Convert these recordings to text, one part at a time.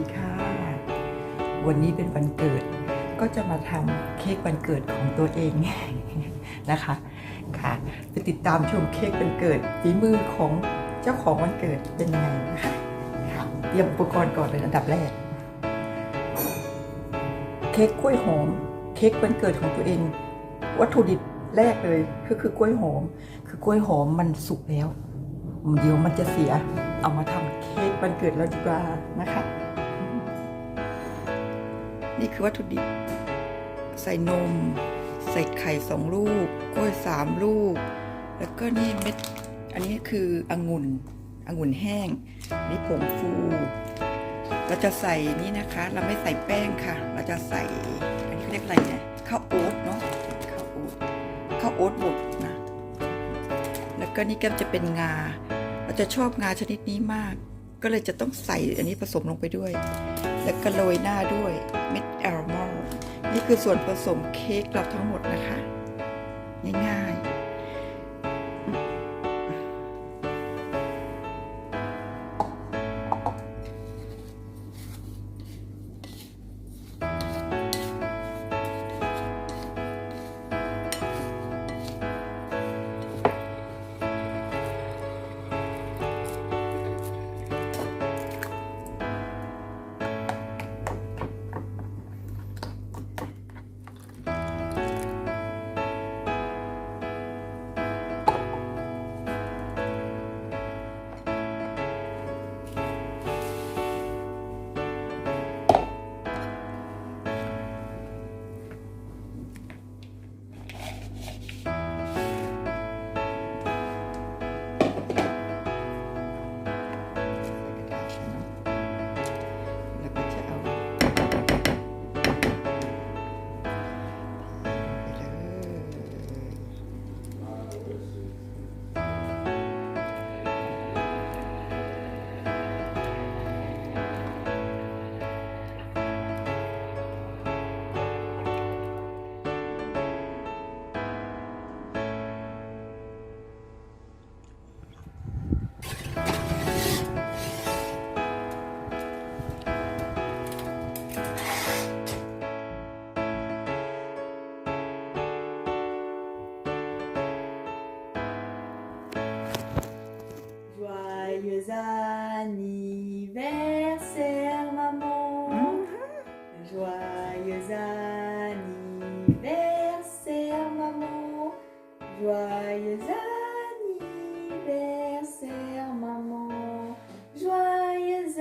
ดีค่ะ วันนี้เป็นวันเกิด ก็จะมาทำเค้กวันเกิดของตัวเองนะคะค่ะไปติดตามชมเค้กวันเกิดฝีมือของเจ้าของวันเกิดเป็นยังไงนะคะค่ะเตรียมอุปกรณ์ก่อนเลยอันดับแรก เค้กกล้วยหอม เค้กวันเกิดของตัวเอง วัตถุดิบแรกเลยก็คือกล้วยหอม คือกล้วยหอมมันสุกแล้ว เดี๋ยวมันจะเสีย เอามาทำเค้กวันเกิดเราดีกว่านะคะ นี่คือวัตถุดิบ ใส่นม ใส่ไข่สองลูก กล้วยสามลูก แล้วก็นี่เม็ด อันนี้คือองุ่นองุ่นแห้ง นี่ผงฟู เราจะใส่นี่นะคะ เราไม่ใส่แป้งค่ะ เราจะใส่ อันนี้เขาเรียกอะไรเนี่ยข้าวโอ๊ตเนาะ ข้าวโอ๊ต ข้าวโอ๊ตบดนะ แล้วก็นี่ก็จะเป็นงา เราจะชอบงาชนิดนี้มาก ก็เลยจะต้องใส่อันนี้ผสมลงไปด้วย แล้วก็โรยหน้าด้วยเม็ดแอลมอนด์นี่คือส่วนผสมเค้กเราทั้งหมดนะคะ ง่ายๆ anniversaire, maman. Joyeux anniversaire, maman. Joyeux anniversaire, maman. Joyeux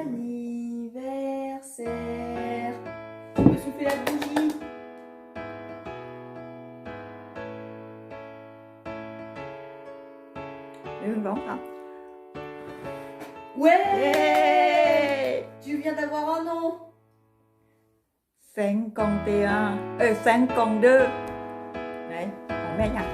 anniversaire. Tu peux souffler la bougie หนึ่งสองสาม Ouais เย้ Tu viens d'avoir un nom แสงกองเตียเอ้ยแสงกองเดอร์ไหนของแม่ยัง